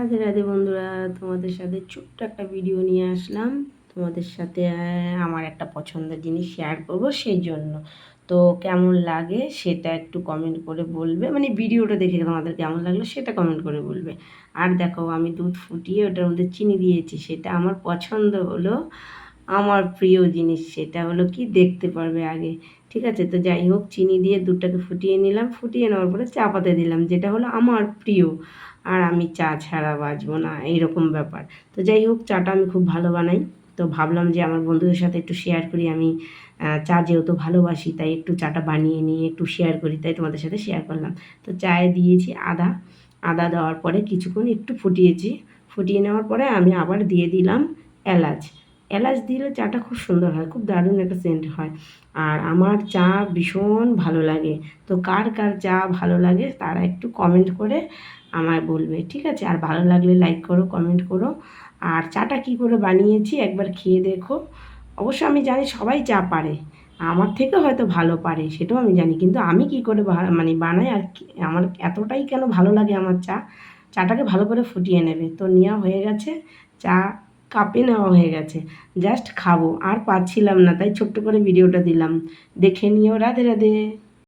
রাধে রাধে বন্ধুরা, তোমাদের সাথে ছোট্ট একটা ভিডিও নিয়ে আসলাম। তোমাদের সাথে আমার একটা পছন্দের জিনিস শেয়ার করব সেই জন্য তো কেমন লাগে সেটা একটু কমেন্ট করে বলবে। মানে ভিডিওটা দেখে তোমাদের কেমন লাগল সেটা কমেন্ট করে বলবে। আর দেখো, আমি দুধ ফুটিয়ে ওটার মধ্যে চিনি দিয়েছি, সেটা আমার পছন্দ হলো। আমার প্রিয় জিনিস সেটা হলো কি দেখতে পারবে আগে। ঠিক আছে? তো যাই হোক, চিনি দিয়ে দুধটাকে ফুটিয়ে নিলাম, ফুটিয়ে নেওয়ার পরে চা পাতা দিলাম, যেটা হলো আমার প্রিয়। আর আমি চা ছাড়া বাঁচবো না, এইরকম ব্যাপার। তো যাই হোক, চাটা আমি খুব ভালো বানাই। তো ভাবলাম যে আমার বন্ধুদের সাথে একটু শেয়ার করি। আমি চা যেহেতু ভালোবাসি, তাই একটু চাটা বানিয়ে নিয়ে একটু শেয়ার করি, তাই তোমাদের সাথে শেয়ার করলাম। তো চায়ে দিয়েছি আদা। আদা দেওয়ার পরে কিছুক্ষণ একটু ফুটিয়েছি। ফুটিয়ে নেওয়ার পরে আমি আবার দিয়ে দিলাম এলাচ। এলাচ দিলে চাটা খুব সুন্দর হয়, খুব দারুণ একটা সেন্ট হয়। আর আমার চা ভীষণ ভালো লাগে। তো কার কার চা ভালো লাগে তারা একটু কমেন্ট করে আমায় বলবে, ঠিক আছে? আর ভালো লাগলে লাইক করো কমেন্ট করো। আর চাটা কি করে বানিয়েছি একবার খেয়ে দেখো। অবশ্য আমি জানি সবাই চা পারে। আমার থেকে হয়তো ভালো পারে, সেটাও আমি জানি। কিন্তু আমি কি করে মানে বানাই আর আমার এতটাই কেন ভালো লাগে আমার চা? চাটাকে ভালো করে ফুটিয়ে নেবে। তো নেওয়া হয়ে গেছে। চা কাপে নেওয়া হয়ে গেছে। জাস্ট খাব, আর পাচ্ছিলাম না, তাই ছোট্ট করে ভিডিওটা দিলাম। দেখে নিও, রাধে রাধে।